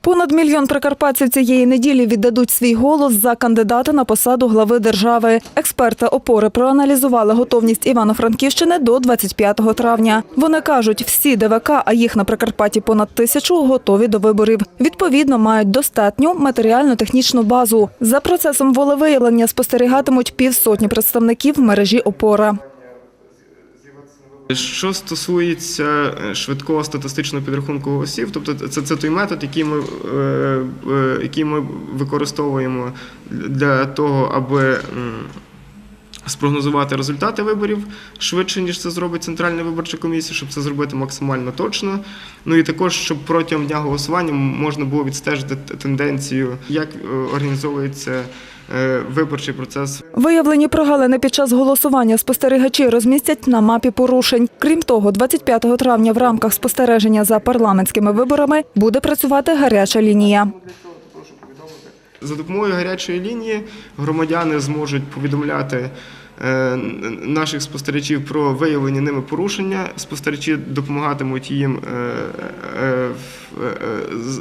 Понад мільйон прикарпатців цієї неділі віддадуть свій голос за кандидата на посаду глави держави. Експерти опори проаналізували готовність Івано-Франківщини до 25 травня. Вони кажуть, всі ДВК, а їх на Прикарпатті понад тисячу, готові до виборів. Відповідно, мають достатню матеріально-технічну базу. За процесом волевиявлення спостерігатимуть півсотні представників мережі опора. Що стосується е, швидкого статистичного підрахунку голосів, тобто це, це той метод, який ми, е, е, який ми використовуємо для того, аби спрогнозувати результати виборів швидше, ніж це зробить Центральна виборча комісія, щоб це зробити максимально точно. Ну і також, щоб протягом дня голосування можна було відстежити тенденцію, як е, організовується е, виборчий процес Виявлені прогалини під час голосування спостерігачі розмістять на мапі порушень. Крім того, 25 травня в рамках спостереження за парламентськими виборами буде працювати гаряча лінія. За допомогою гарячої лінії громадяни зможуть повідомляти е, наших спостерігачів про виявлені ними порушення. Спостерігачі допомагатимуть їм е, е,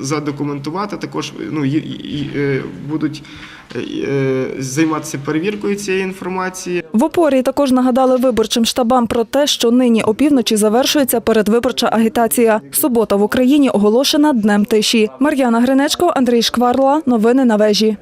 задокументувати. Також ну, і, і, е, будуть е, займатися перевіркою цієї інформації. В опорі також нагадали виборчим штабам про те, що нині опівночі завершується передвиборча агітація. Субота в Україні оголошена днем тиші. Мар'яна Гринечко, Андрій Шкварла. Новини на вежі.